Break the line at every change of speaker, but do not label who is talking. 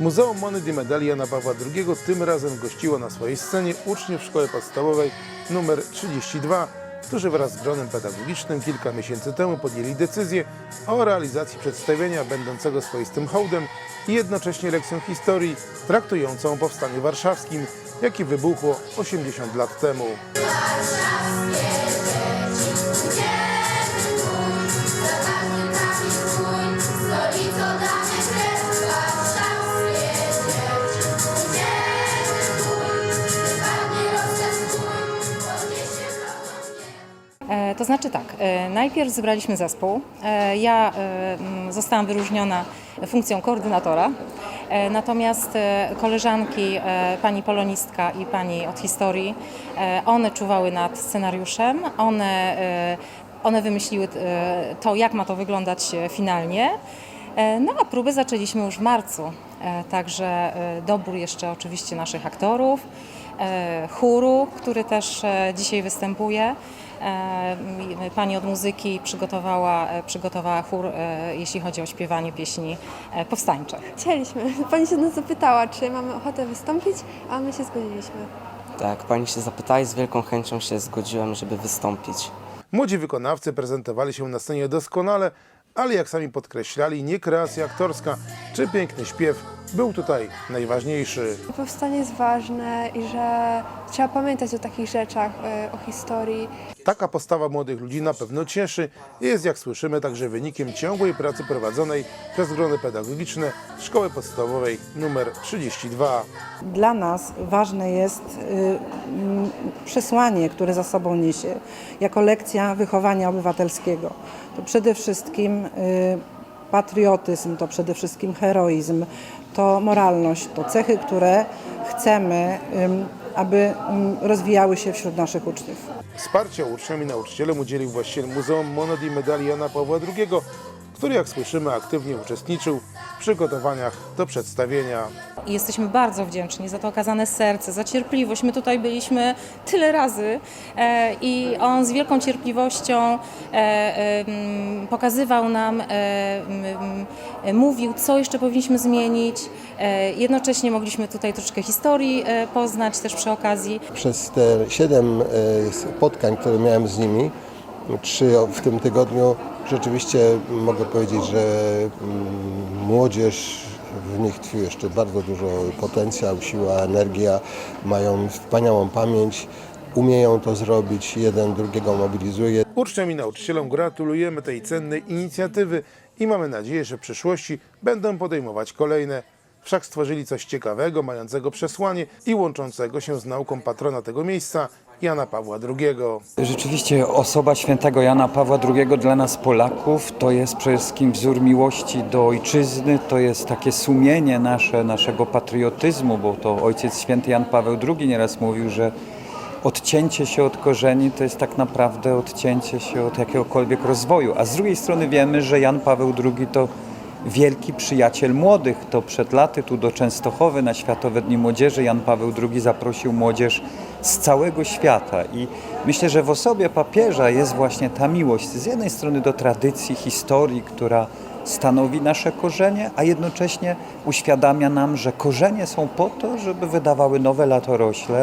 Muzeum Monet i Medali Jana Pawła II tym razem gościło na swojej scenie uczniów szkoły podstawowej nr 32, którzy wraz z gronem pedagogicznym kilka miesięcy temu podjęli decyzję o realizacji przedstawienia będącego swoistym hołdem i jednocześnie lekcją historii traktującą o powstaniu warszawskim, jakie wybuchło 80 lat temu.
To znaczy tak, e, najpierw zebraliśmy zespół. E, Ja e, zostałam wyróżniona funkcją koordynatora, e, natomiast e, koleżanki, e, pani polonistka i pani od historii, e, one czuwały nad scenariuszem, one, e, one wymyśliły e, to, jak ma to wyglądać e, finalnie. E, No a próby zaczęliśmy już w marcu, E, także e, dobór jeszcze oczywiście naszych aktorów, e, chóru, który też e, dzisiaj występuje. E, Pani od muzyki przygotowała, e, przygotowała chór, e, jeśli chodzi o śpiewanie pieśni powstańczych.
Chcieliśmy. Pani się nas zapytała, czy mamy ochotę wystąpić, a my się zgodziliśmy.
Tak, pani się zapytała i z wielką chęcią się zgodziłem, żeby wystąpić.
Młodzi wykonawcy prezentowali się na scenie doskonale, ale jak sami podkreślali, nie kreacja aktorska czy piękny śpiew był tutaj najważniejszy.
Powstanie jest ważne i że trzeba pamiętać o takich rzeczach, e, o historii.
Taka postawa młodych ludzi na pewno cieszy i jest, jak słyszymy, także wynikiem ciągłej pracy prowadzonej przez grony pedagogiczne Szkoły Podstawowej nr 32.
Dla nas ważne jest y, przesłanie, które za sobą niesie, jako lekcja wychowania obywatelskiego. To przede wszystkim y, patriotyzm, to przede wszystkim heroizm, to moralność, to cechy, które chcemy, aby rozwijały się wśród naszych uczniów.
Wsparcia uczniom i nauczycielom udzielił właściciel Muzeum Monet i Medali Jana Pawła II, który, jak słyszymy, aktywnie uczestniczył w przygotowaniach do przedstawienia.
I jesteśmy bardzo wdzięczni za to okazane serce, za cierpliwość. My tutaj byliśmy tyle razy e, i on z wielką cierpliwością e, e, pokazywał nam, e, m, m, mówił, co jeszcze powinniśmy zmienić. E, jednocześnie mogliśmy tutaj troszeczkę historii e, poznać też przy okazji.
Przez te siedem e, spotkań, które miałem z nimi, trzy w tym tygodniu, rzeczywiście mogę powiedzieć, że mm, młodzież w nich tkwi jeszcze bardzo dużo potencjał, siła, energia, mają wspaniałą pamięć, umieją to zrobić, jeden drugiego mobilizuje.
Uczniom i nauczycielom gratulujemy tej cennej inicjatywy i mamy nadzieję, że w przyszłości będą podejmować kolejne. Wszak stworzyli coś ciekawego, mającego przesłanie i łączącego się z nauką patrona tego miejsca, Jana Pawła II.
Rzeczywiście osoba świętego Jana Pawła II dla nas Polaków to jest przede wszystkim wzór miłości do ojczyzny, to jest takie sumienie nasze, naszego patriotyzmu, bo to ojciec święty Jan Paweł II nieraz mówił, że odcięcie się od korzeni to jest tak naprawdę odcięcie się od jakiegokolwiek rozwoju. A z drugiej strony wiemy, że Jan Paweł II to wielki przyjaciel młodych. To przed laty tu do Częstochowy na Światowe Dni Młodzieży Jan Paweł II zaprosił młodzież z całego świata i myślę, że w osobie papieża jest właśnie ta miłość z jednej strony do tradycji, historii, która stanowi nasze korzenie, a jednocześnie uświadamia nam, że korzenie są po to, żeby wydawały nowe latorośle,